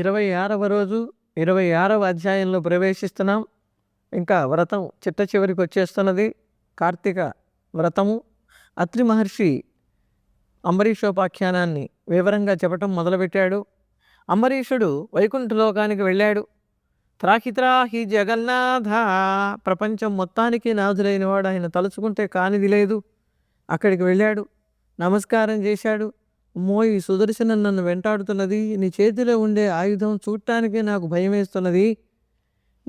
ఇరవై ఆరవ రోజు ఇరవై ఆరవ అధ్యాయంలో ప్రవేశిస్తున్నాం. ఇంకా వ్రతం చిట్ట చివరికి వచ్చేస్తున్నది. కార్తీక వ్రతము. అత్రి మహర్షి అంబరీషోపాఖ్యానాన్ని వివరంగా చెప్పటం మొదలుపెట్టాడు. అంబరీషుడు వైకుంఠ లోకానికి వెళ్ళాడు. త్రాహిత్రాహి జగన్నాథ! ప్రపంచం మొత్తానికి నాథులైన వాడు. ఆయన తలుచుకుంటే కానిది లేదు. అక్కడికి వెళ్ళాడు. నమస్కారం చేశాడు. అమ్మో ఈ సుదర్శనం నన్ను వెంటాడుతున్నది నీ చేతిలో ఉండే ఆయుధం చూడటానికే నాకు భయం వేస్తున్నది.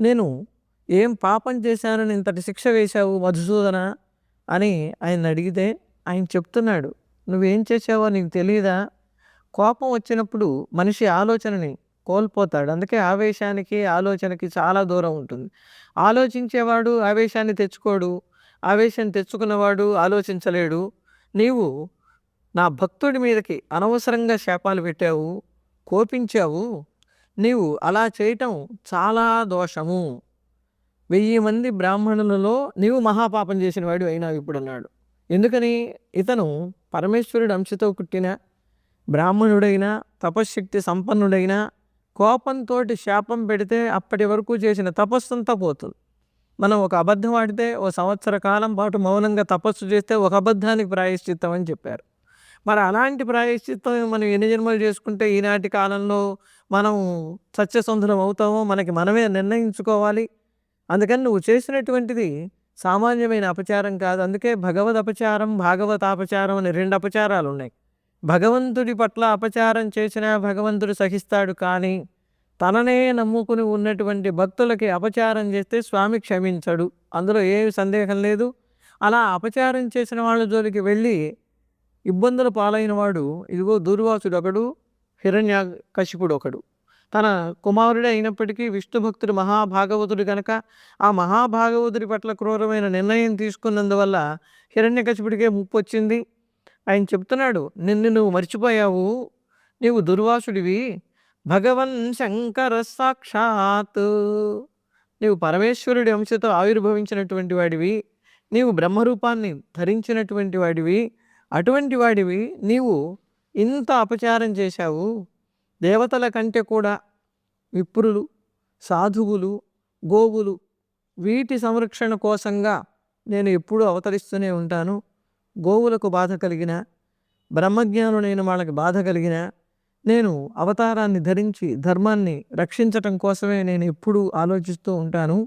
నేను ఏం పాపం చేశానని ఇంతటి శిక్ష వేశావు మధుసూదన? అని ఆయన అడిగితే ఆయన చెప్తున్నాడు. నువ్వేం చేసావో నీకు తెలియదా కోపం వచ్చినప్పుడు మనిషి ఆలోచనని కోల్పోతాడు. అందుకే ఆవేశానికి ఆలోచనకి చాలా దూరం ఉంటుంది. ఆలోచించేవాడు ఆవేశాన్ని తెచ్చుకోడు ఆవేశాన్ని తెచ్చుకున్నవాడు ఆలోచించలేడు. నీవు నా భక్తుడి మీదకి అనవసరంగా శాపాలు పెట్టావు కోపించావు నీవు అలా చేయటం చాలా దోషము. వెయ్యి మంది బ్రాహ్మణులలో నీవు మహాపాపం చేసిన వాడు అయినావు ఇప్పుడు అన్నాడు ఎందుకని? ఇతను పరమేశ్వరుడు అంశతో పుట్టిన బ్రాహ్మణుడైన తపశ్శక్తి సంపన్నుడైన కోపంతో శాపం పెడితే అప్పటి వరకు చేసిన తపస్సు అంతా పోతుంది. మనం ఒక అబద్ధం ఆడితే ఓ సంవత్సర కాలం పాటు మౌనంగా తపస్సు చేస్తే ఒక అబద్ధానికి ప్రాయశ్చిత్తం అని చెప్పారు. మరి అలాంటి ప్రాయశ్చిత్తం మనం ఎన్ని జన్మలు చేసుకుంటే ఈనాటి కాలంలో మనం సత్యసంధులం అవుతామో మనకి మనమే నిర్ణయించుకోవాలి. అందుకని నువ్వు చేసినటువంటిది సామాన్యమైన అపచారం కాదు. అందుకే భగవద్ అపచారం భాగవత అపచారం అని రెండు అపచారాలు ఉన్నాయి. భగవంతుడి పట్ల అపచారం చేసినా భగవంతుడు సహిస్తాడు కానీ తననే నమ్ముకుని ఉన్నటువంటి భక్తులకి అపచారం చేస్తే స్వామి క్షమించడు. అందులో ఏమి సందేహం లేదు. అలా అపచారం చేసిన వాళ్ళ జోలికి వెళ్ళి ఇబ్బందుల పాలైన వాడు ఇదిగో దూర్వాసుడు ఒకడు హిరణ్య కశిపుడు ఒకడు తన కుమారుడే అయినప్పటికీ విష్ణు భక్తుడు మహాభాగవతుడు కనుక ఆ మహాభాగవతుడి పట్ల క్రూరమైన నిర్ణయం తీసుకున్నందువల్ల హిరణ్యకశిపుడికే ముప్పు వచ్చింది ఆయన చెప్తున్నాడు నిన్ను నువ్వు మర్చిపోయావు నీవు దుర్వాసుడివి. భగవన్ శంకర సాక్షాత్. నీవు పరమేశ్వరుడి అంశతో ఆవిర్భవించినటువంటి వాడివి. నీవు బ్రహ్మరూపాన్ని ధరించినటువంటి వాడివి. అటువంటి వాడివి నీవు ఇంత అపచారం చేశావు. దేవతల కంటే కూడా విప్రులు సాధువులు గోవులు వీటి సంరక్షణ కోసంగా నేను ఎప్పుడూ అవతరిస్తూనే ఉంటాను. గోవులకు బాధ కలిగిన బ్రహ్మజ్ఞానులైన వాళ్ళకి బాధ కలిగిన నేను అవతారాన్ని ధరించి ధర్మాన్ని రక్షించటం కోసమే నేను ఎప్పుడూ ఆలోచిస్తూ ఉంటాను.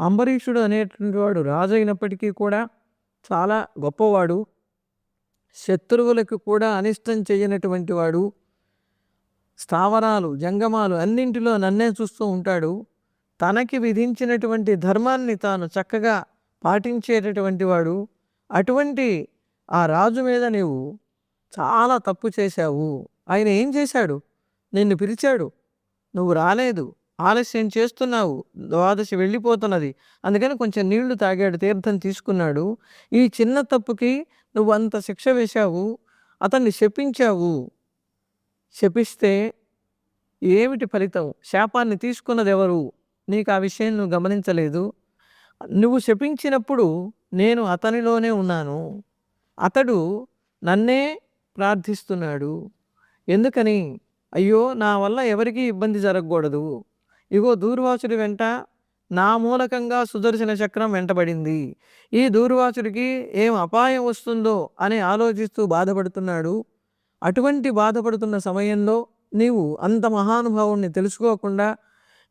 అంబరీషుడు అనేటువంటి వాడు రాజు అయినప్పటికీ కూడా చాలా గొప్పవాడు. శత్రువులకు కూడా అనిష్టం చేయనటువంటి వాడు స్థావరాలు జంగమాలు అన్నింటిలో నన్నే చూస్తూ ఉంటాడు. తనకి విధించినటువంటి ధర్మాన్ని తాను చక్కగా పాటించేటటువంటి వాడు. అటువంటి ఆ రాజు మీద నీవు చాలా తప్పు చేశావు. ఆయన ఏం చేశాడు? నిన్ను పిలిచాడు. నువ్వు రాలేదు. ఆలస్యం చేస్తున్నావు. ద్వాదశి వెళ్ళిపోతున్నది. అందుకని కొంచెం నీళ్ళు తాగాడు తీర్థం తీసుకున్నాడు. ఈ చిన్న తప్పుకి నువ్వు అంత శిక్ష వేశావు అతన్ని శపించావు. శపిస్తే ఏమిటి ఫలితం? శాపాన్ని తీసుకున్నది ఎవరు నీకు ఆ విషయం నువ్వు గమనించలేదు. నువ్వు శపించినప్పుడు నేను అతనిలోనే ఉన్నాను. అతడు నన్నే ప్రార్థిస్తున్నాడు. ఎందుకని? అయ్యో నా వల్ల ఎవరికీ ఇబ్బంది జరగకూడదు. ఇగో దూర్వాసుడి వెంట నా మూలకంగా సుదర్శన చక్రం వెంటబడింది. ఈ దూర్వాసుడికి ఏం అపాయం వస్తుందో అని ఆలోచిస్తూ బాధపడుతున్నాడు. అటువంటి బాధపడుతున్న సమయంలో నీవు అంత మహానుభావుణ్ణి తెలుసుకోకుండా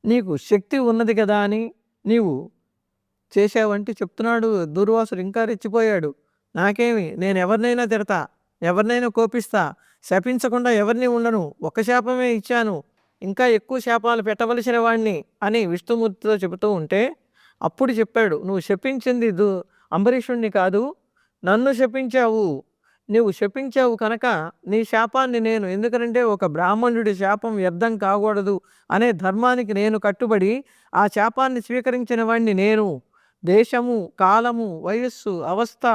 నీకు శక్తి ఉన్నది కదా అని నీవు చేసావంటే చెప్తున్నాడు దూర్వాసుడు. ఇంకా రెచ్చిపోయాడు. నాకేమి నేను ఎవరినైనా తిడతా ఎవరినైనా కోపిస్తా శపించకుండా ఎవరిని ఉండను ఒక శాపమే ఇచ్చాను ఇంకా ఎక్కువ శాపాలు పెట్టవలసిన వాడిని అని విష్ణుమూర్తితో చెబుతూ ఉంటే అప్పుడు చెప్పాడు నువ్వు శపించింది దు అంబరీషుణ్ణి కాదు నన్ను శపించావు. నువ్వు శపించావు కనుక నీ శాపాన్ని నేను ఎందుకంటే ఒక బ్రాహ్మణుడి శాపం వ్యర్థం కాకూడదు అనే ధర్మానికి నేను కట్టుబడి ఆ శాపాన్ని స్వీకరించిన వాడిని నేను. దేశము కాలము వయస్సు అవస్థ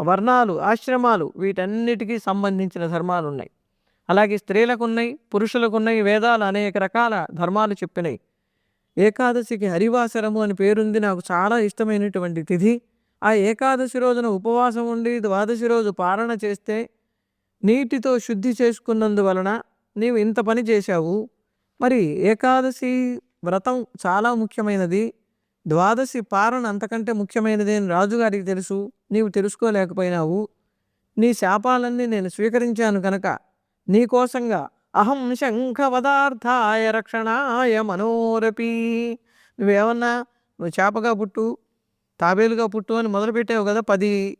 వర్ణాలు ఆశ్రమాలు వీటన్నిటికీ సంబంధించిన ధర్మాలు ఉన్నాయి అలాగే స్త్రీలకున్నాయి పురుషులకున్నాయి వేదాలు అనేక రకాల ధర్మాలు చెప్పినాయి. ఏకాదశికి హరివాసరము అని పేరుంది నాకు చాలా ఇష్టమైనటువంటి తిథి. ఆ ఏకాదశి రోజున ఉపవాసం ఉండి ద్వాదశి రోజు పారణ చేస్తే నీటితో శుద్ధి చేసుకున్నందువలన నీవు ఇంత పని చేశావు. మరి ఏకాదశి వ్రతం చాలా ముఖ్యమైనది. ద్వాదశి పారణ అంతకంటే ముఖ్యమైనది అని రాజుగారికి తెలుసు. నీవు తెలుసుకోలేకపోయినావు. నీ శాపాలన్నీ నేను స్వీకరించాను కనుక నీకోసంగా అహం శంఖవదార్థాయ రక్షణాయ మనోరపి. నువ్వేమన్నా నువ్వు చేపగా పుట్టు తాబేలుగా పుట్టు అని మొదలుపెట్టావు కదా పది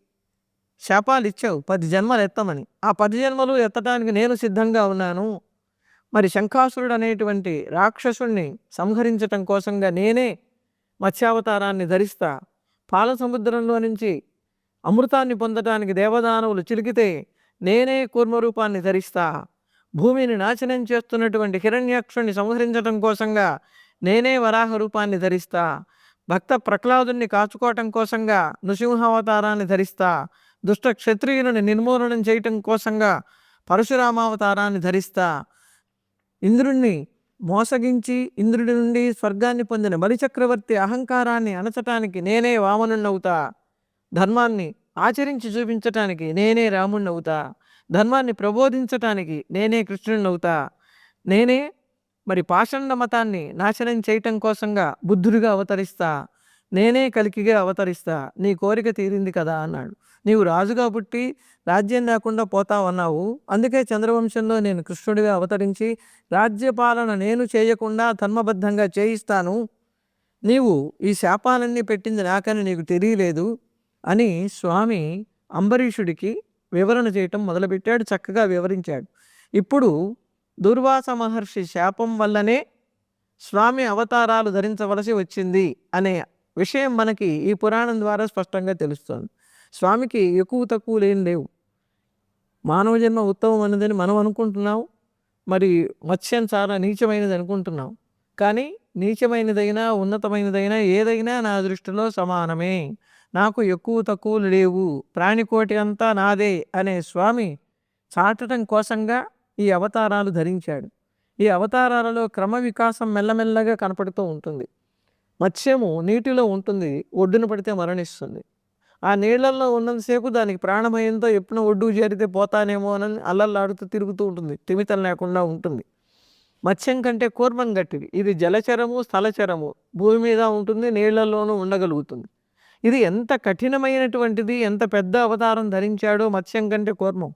శాపాలు ఇచ్చావు పది జన్మలు ఎత్తమని. ఆ పది జన్మలు ఎత్తడానికి నేను సిద్ధంగా ఉన్నాను. మరి శంఖాసురుడు అనేటువంటి రాక్షసుణ్ణి సంహరించటం కోసంగా నేనే మత్స్యావతారాన్ని ధరిస్తా. పాల సముద్రంలో నుంచి అమృతాన్ని పొందటానికి దేవదానవులు చిలికితే నేనే కూర్మరూపాన్ని ధరిస్తా. భూమిని నాశనం చేస్తున్నటువంటి హిరణ్యాక్షుణ్ణి సంహరించటం కోసంగా నేనే వరాహ రూపాన్ని ధరిస్తా. భక్త ప్రహ్లాదుని కాచుకోవటం కోసంగా నృసింహావతారాన్ని ధరిస్తా. దుష్ట క్షత్రియులను నిర్మూలనం చేయటం కోసంగా పరశురామావతారాన్ని ధరిస్తా. ఇంద్రుణ్ణి మోసగించి ఇంద్రుడి నుండి స్వర్గాన్ని పొందిన బలిచక్రవర్తి అహంకారాన్ని అణచటానికి నేనే వామనుణ్ణవుతా. ధర్మాన్ని ఆచరించి చూపించటానికి నేనే రాముణ్ణవుతా. ధర్మాన్ని ప్రబోధించటానికి నేనే కృష్ణుణ్ణవుతా. నేనే మరి పాషండ మతాన్ని నాశనం చేయటం కోసంగా బుద్ధుడిగా అవతరిస్తా. నేనే కలికిగా అవతరిస్తా. నీ కోరిక తీరింది కదా అన్నాడు. నీవు రాజుగా పుట్టి రాజ్యం లేకుండా పోతావన్నావు. అందుకే చంద్రవంశంలో నేను కృష్ణుడిగా అవతరించి రాజ్యపాలన నేను చేయకుండా ధర్మబద్ధంగా చేయిస్తాను. నీవు ఈ శాపాలన్నీ పెట్టింది నాకని నీకు తెలియలేదు. అని స్వామి అంబరీషుడికి వివరణ చేయటం మొదలుపెట్టాడు చక్కగా వివరించాడు. ఇప్పుడు దుర్వాస మహర్షి శాపం వల్లనే స్వామి అవతారాలు ధరించవలసి వచ్చింది అనే విషయం మనకి ఈ పురాణం ద్వారా స్పష్టంగా తెలుస్తుంది. స్వామికి ఎక్కువ తక్కువ లేని లేవు. మానవ జన్మ ఉత్తమం అన్నదని మనం అనుకుంటున్నాం మరి మత్స్యం చాలా నీచమైనది అనుకుంటున్నాం. కానీ నీచమైనదైనా ఉన్నతమైనదైనా ఏదైనా నా దృష్టిలో సమానమే. నాకు ఎక్కువ తక్కువలు లేవు ప్రాణికోటి అంతా నాదే అనే స్వామి చాటడం కోసంగా ఈ అవతారాలు ధరించాడు. ఈ అవతారాలలో క్రమ వికాసం మెల్లమెల్లగా కనపడుతూ ఉంటుంది. మత్స్యము నీటిలో ఉంటుంది ఒడ్డున పడితే మరణిస్తుంది. ఆ నీళ్ళలో ఉన్నంతసేపు దానికి ప్రాణమయంతో ఎప్పుడు ఒడ్డు చేరితే పోతానేమో అని అల్లల్లాడుతూ తిరుగుతూ ఉంటుంది తిమితం లేకుండా ఉంటుంది. మత్స్యం కంటే కూర్మం గట్టిది. ఇది జలచరము స్థలచరము. భూమి మీద ఉంటుంది నీళ్ళలోనూ ఉండగలుగుతుంది. ఇది ఎంత కఠినమైనటువంటిది ఎంత పెద్ద అవతారం ధరించాడో మత్స్యం కంటే కూర్మం.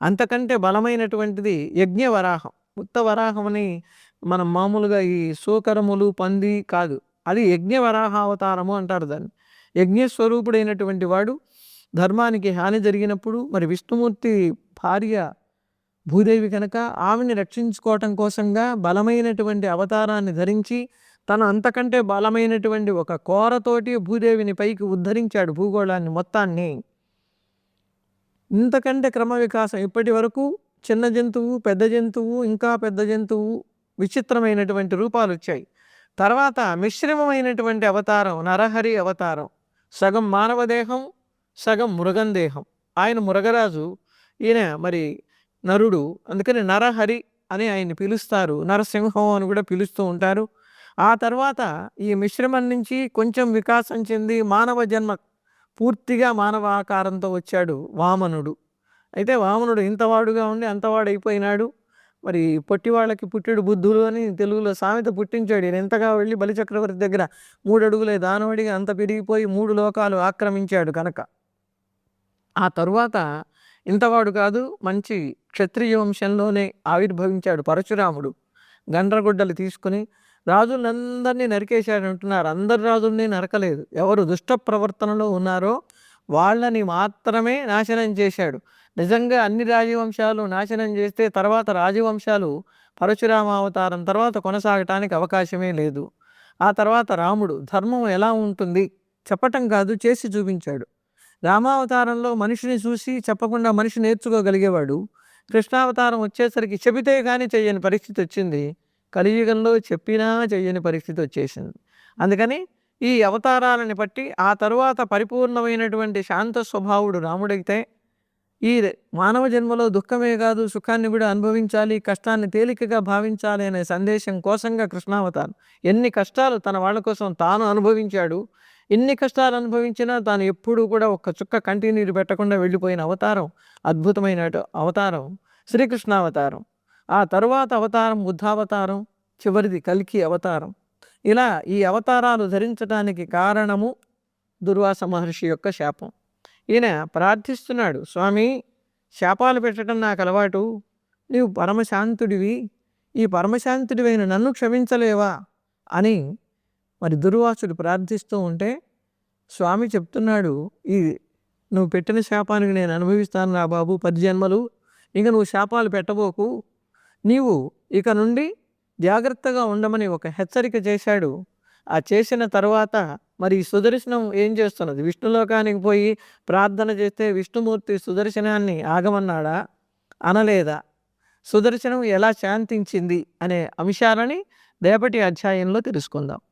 అంతకంటే బలమైనటువంటిది యజ్ఞవరాహం ఉత్త వరాహం అని మనం మామూలుగా ఈ సూకరములు పంది కాదు. అది యజ్ఞవరాహ అవతారము అంటారు దాన్ని. యజ్ఞస్వరూపుడైనటువంటి వాడు ధర్మానికి హాని జరిగినప్పుడు మరి విష్ణుమూర్తి భార్య భూదేవి కనుక ఆమెని రక్షించుకోవటం కోసంగా బలమైనటువంటి అవతారాన్ని ధరించి తను అంతకంటే బలమైనటువంటి ఒక కోరతోటి భూదేవిని పైకి ఉద్ధరించాడు భూగోళాన్ని మొత్తాన్ని. ఇంతకంటే క్రమ వికాసం ఇప్పటి వరకు చిన్న జంతువు పెద్ద జంతువు ఇంకా పెద్ద జంతువు విచిత్రమైనటువంటి రూపాలు వచ్చాయి. తర్వాత మిశ్రమమైనటువంటి అవతారం నరహరి అవతారం. సగం మానవ దేహం సగం మృగం దేహం ఆయన మృగరాజు ఈయన మరి నరుడు. అందుకని నరహరి అని ఆయన్ని పిలుస్తారు. నరసింహం అని కూడా పిలుస్తూ ఉంటారు. ఆ తర్వాత ఈ మిశ్రమం నుంచి కొంచెం వికాసం చెంది మానవ జన్మ పూర్తిగా మానవ ఆకారంతో వచ్చాడు వామనుడు. అయితే వామనుడు ఇంతవాడుగా ఉండి అంతవాడు అయిపోయినాడు మరి పొట్టి వాళ్ళకి పుట్టాడు బుద్ధులు అని తెలుగులో సామెత పుట్టించాడు. ఈయన ఎంతగా వెళ్ళి బలిచక్రవర్తి దగ్గర మూడు అడుగులే దానవడిగా అంత పెరిగిపోయి మూడు లోకాలు ఆక్రమించాడు కనుక ఆ తరువాత ఇంతవాడు కాదు మంచి క్షత్రియ వంశంలోనే ఆవిర్భవించాడు పరశురాముడు. గండ్రగుడ్డలు తీసుకుని రాజులందరినీ నరికేశాడు అంటున్నారు. అందరు రాజుల్ని నరకలేదు. ఎవరు దుష్ట ప్రవర్తనలో ఉన్నారో వాళ్ళని మాత్రమే నాశనం చేశాడు. నిజంగా అన్ని రాజవంశాలు నాశనం చేస్తే తర్వాత రాజవంశాలు పరశురామ అవతారం తర్వాత కొనసాగటానికి అవకాశమే లేదు. ఆ తర్వాత రాముడు ధర్మం ఎలా ఉంటుంది? చెప్పటం కాదు చేసి చూపించాడు. రామావతారంలో మనిషిని చూసి చెప్పకుండా మనిషి నేర్చుకోగలిగేవాడు. కృష్ణావతారం వచ్చేసరికి చెబితే కానీ చేయని పరిస్థితి వచ్చింది. కలియుగంలో చెప్పినా చెయ్యని పరిస్థితి వచ్చేసింది. అందుకని ఈ అవతారాలని బట్టి ఆ తరువాత పరిపూర్ణమైనటువంటి శాంత స్వభావుడు రాముడైతే ఈ మానవ జన్మలో దుఃఖమే కాదు సుఖాన్ని కూడా అనుభవించాలి కష్టాన్ని తేలికగా భావించాలి అనే సందేశం కోసంగా కృష్ణావతారం. ఎన్ని కష్టాలు తన వాళ్ళ కోసం తాను అనుభవించాడు ఎన్ని కష్టాలు అనుభవించినా తాను ఎప్పుడూ కూడా ఒక్క చుక్క కంటిన్యూ పెట్టకుండా వెళ్ళిపోయిన అవతారం అద్భుతమైన అవతారం శ్రీకృష్ణావతారం. ఆ తరువాత అవతారం బుద్ధావతారం చివరిది కల్కి అవతారం. ఇలా ఈ అవతారాలు ధరించడానికి కారణము దుర్వాస మహర్షి యొక్క శాపం. ఈయన ప్రార్థిస్తున్నాడు స్వామి శాపాలు పెట్టడం నాకు అలవాటు. నీవు పరమశాంతుడివి. ఈ పరమశాంతుడివైన నన్ను క్షమించలేవా? అని మరి దుర్వాసుడు ప్రార్థిస్తూ ఉంటే స్వామి చెప్తున్నాడు ఈ నువ్వు పెట్టిన శాపానికి నేను అనుభవిస్తాను నా బాబు పది జన్మలు. ఇక నువ్వు శాపాలు పెట్టబోకు. నీవు ఇక నుండి జాగ్రత్తగా ఉండమని ఒక హెచ్చరిక చేశాడు. ఆ చేసిన తర్వాత మరి ఈ సుదర్శనం ఏం చేస్తున్నది? విష్ణులోకానికి పోయి ప్రార్థన చేస్తే విష్ణుమూర్తి సుదర్శనాన్ని ఆగమన్నాడా? అనలేదా? సుదర్శనం ఎలా శాంతించింది? అనే అంశాలని రేపటి అధ్యాయంలో తెలుసుకుందాం.